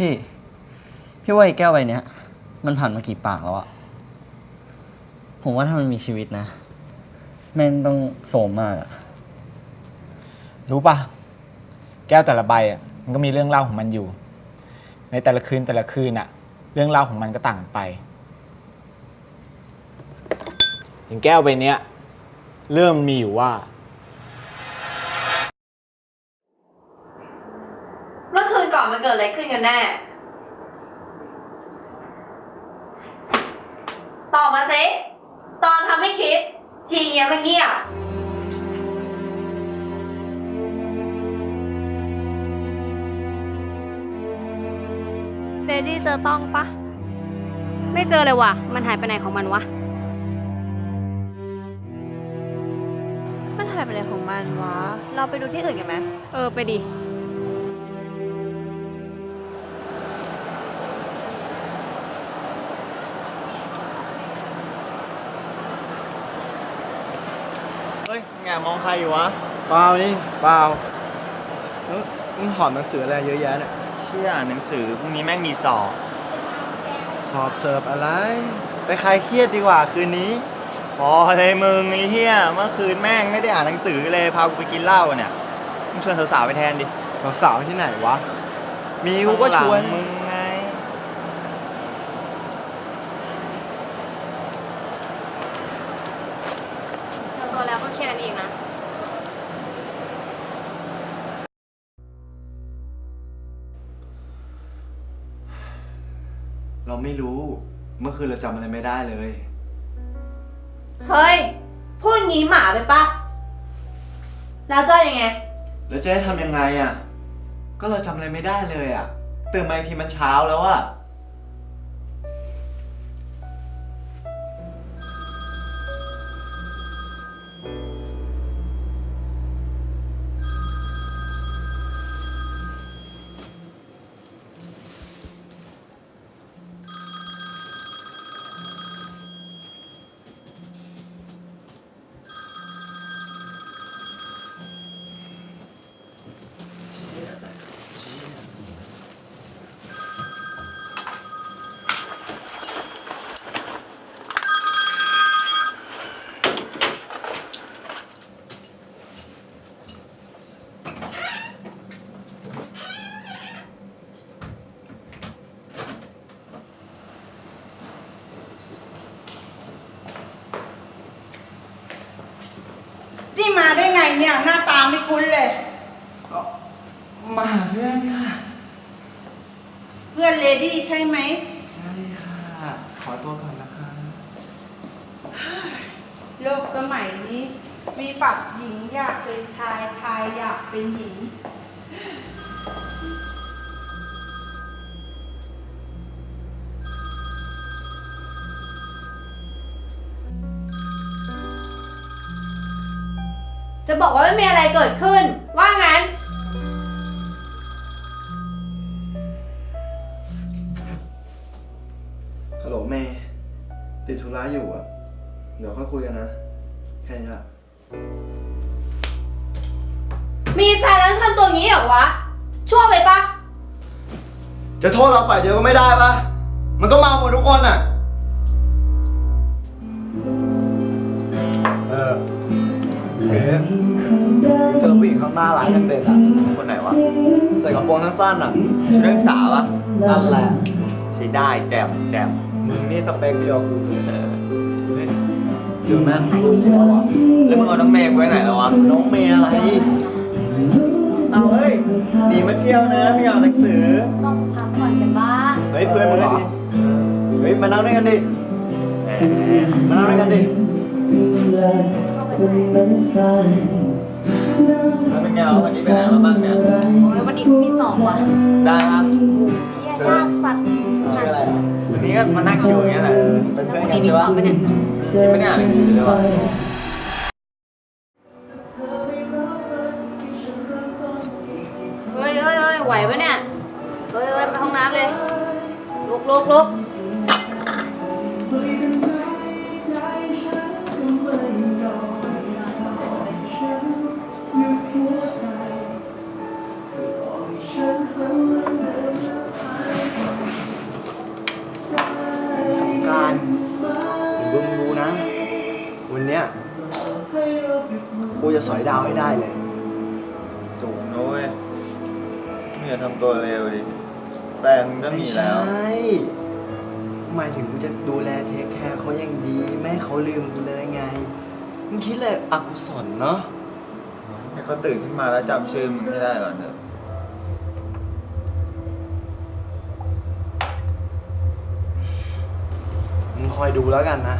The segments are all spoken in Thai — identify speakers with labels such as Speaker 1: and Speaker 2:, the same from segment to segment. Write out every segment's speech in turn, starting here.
Speaker 1: พี่ พี่ว่าไอ้แก้วใบเนี้ย มันผ่านมากี่ปากแล้วอะผมว่าถ้ามันมีชีวิตนะ แม่งต้องโสมมากอะ
Speaker 2: รู้ปะแก้วแต่ละใบอะมันก็มีเรื่องเล่าของมันอยู่ ในแต่ละคืนแต่ละคืนอะ เรื่องเล่าของมันก็ต่างไปอย่างแก้วใบเนี้ย เรื่องมันมีอยู่ว่า
Speaker 3: มื่อคืนก่อนมันเกิดอะไรขึ้นกันแน่ ตอบมาสิตอนทำให้คิด ทีเงี้ยมันเงียบ
Speaker 4: เบดี้เจอต้องปะ ไม่เจอเลยว่ะ มันหายไปไหนของมันวะ
Speaker 3: มันหายไปไหนของมันวะ เราไปดูที่อื่นกันไหม
Speaker 4: เออไปดิ
Speaker 1: แงมองใครอยู่วะ
Speaker 5: เปล่านี่เปล่าแล้วมึงถอดหนังสืออะไรเยอะแยะเนี่ย
Speaker 1: เชื่ออ่านหนังสือพรุ่งนี้แม่งมีสอบ
Speaker 5: สอบเสิร์ฟอะไร ไปคลายเครียดดีกว่าคืนนี้
Speaker 1: พอเลยมึงไอ้เหี้ยเมื่อคืนแม่งไม่ได้อ่านหนังสือเลยพากูไปกินเหล้าเนี่ยมึงชวนสาวๆไปแทนดิ
Speaker 5: สาวๆที่ไหนวะ มีกูก็ชวน
Speaker 1: ข้างหลังมึง
Speaker 4: เรา
Speaker 5: ไม่รู้ เมื่อคืนเราจำอะไรไม่ได้เลย
Speaker 3: เฮ้ย พูดงี้หมาไปปะแล้วจะยังไง
Speaker 5: แล้วจะให้ทำยังไงอะ ก็เราจำอะไรไม่ได้เลยอะ ตื่นมาอีกทีมันเช้าแล้วอะ
Speaker 6: นี่มาได้ไงเนี่ย หน้าตาไม่คุ้นเลย
Speaker 5: มาหาเพื่อนค่ะ
Speaker 6: เพื่อนเลดี้ใช่ไหม
Speaker 5: ใช่ค่ะ ขอตัวก่อนนะคะ
Speaker 6: โลกสมัยนี้ มีปรับหญิงอยากเป็นชายชายอยากเป็นหญิง
Speaker 3: บอกว่าไม่มีอะไรเกิดขึ้น ว่างั้น
Speaker 5: ฮัลโหลเมย์ติดธุระอยู่อะ เดี๋ยวค่อยคุยกันนะ แค่นี้ละ
Speaker 3: มีแฟนแล้วทำตัวงี้เหรอวะ ชั่วไปปะ
Speaker 5: จะโทษเราฝ่ายเดียวก็ไม่ได้ปะมันก็เมาหมดทุกคนอะ เอ๊ะเจอผู้หญิงข้างหน้าร้านยังเด็ดอะ
Speaker 1: คนไหนวะ
Speaker 5: ใส่กระโปรงสั้นๆอะ
Speaker 1: ชุดนักศึกษาวะ
Speaker 5: นั่นแหละ
Speaker 1: ใช้ได้แจ่มแจ่ม
Speaker 5: มึงนี่สเปคเดียวกูเลย
Speaker 1: เออ
Speaker 5: เฮ้ยเจอแม่ง
Speaker 1: แล้วมึงเอาน้องเมย์ไว้ไหนแล้ววะ
Speaker 5: น้องเมย์อะไร เอาเฮ้ยหนีมาเที่ยวนะไม่เอาหนังสือ
Speaker 4: ต้องพักผ่อนกันบ้าง
Speaker 5: เฮ้ยเพื่อนมึงเหรอเฮ้ยมานั่งด้วยกันดิ
Speaker 1: แหม
Speaker 5: มานั่งด้วยกันดิ
Speaker 1: แล้วเป็นไงวะวันนี้ไปไหนมาบ้างเนี่ย
Speaker 4: โอ้ยวันนี้กูมีสอบว่ะ
Speaker 1: ได้ปะ
Speaker 4: เฮียยากสัตว์
Speaker 5: ชื่ออะไรอะ
Speaker 1: วันนี้ก็มานั่งชิวอย่างเงี้ยแหละ
Speaker 5: เป็น
Speaker 4: แล้ว
Speaker 5: เพื่อน
Speaker 4: วัน
Speaker 5: กั
Speaker 4: นี้
Speaker 5: น
Speaker 4: มี
Speaker 5: ใช่
Speaker 4: ส
Speaker 5: ปะ
Speaker 4: อบไปเนี่ย
Speaker 1: ยังไม่ได้อ่านหนังสือเลยวะ
Speaker 4: เฮ้ยเฮ้ยเฮ้ยไหวปะเนี่ย เฮ้ยเฮ้ยไปห้องน้ำเลยลุกลุกลุก
Speaker 5: สอยดาวให้ได้เลย
Speaker 1: สูงนะเว้ยมึงอย่าทำตัวเร็วดิ แฟนมึงก็มีแล้ว
Speaker 5: ไม่ใช่หมายถึงกูจะดูแลเทคแคร์เขาอย่างดี ไม่ให้เขาลืมกูเลยไง มึงคิดเลยอกุศลเนาะ
Speaker 1: ให้เขาตื่นขึ้นมาแล้วจำชื่อมึงให้ได้ก่อนเถอะ
Speaker 5: มึงคอยดูแล้วกันนะ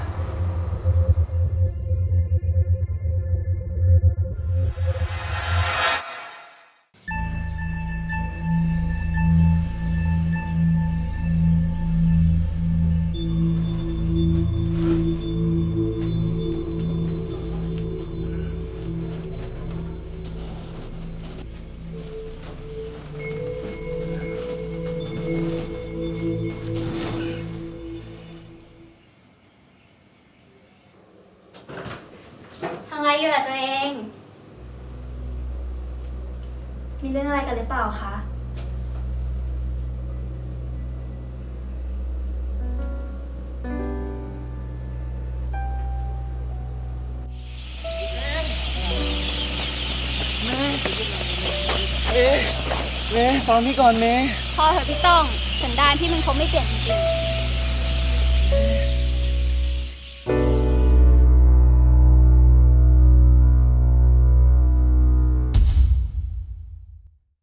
Speaker 4: อะไรอยู่อะตัวเอง มีเรื่องอะไรกันหรือเปล่าคะ
Speaker 5: เมเมฟังพี่ก่อนเม
Speaker 4: พอเถอะพี่ต้องสันดานพี่มันคงไม่เปลี่ยนจริง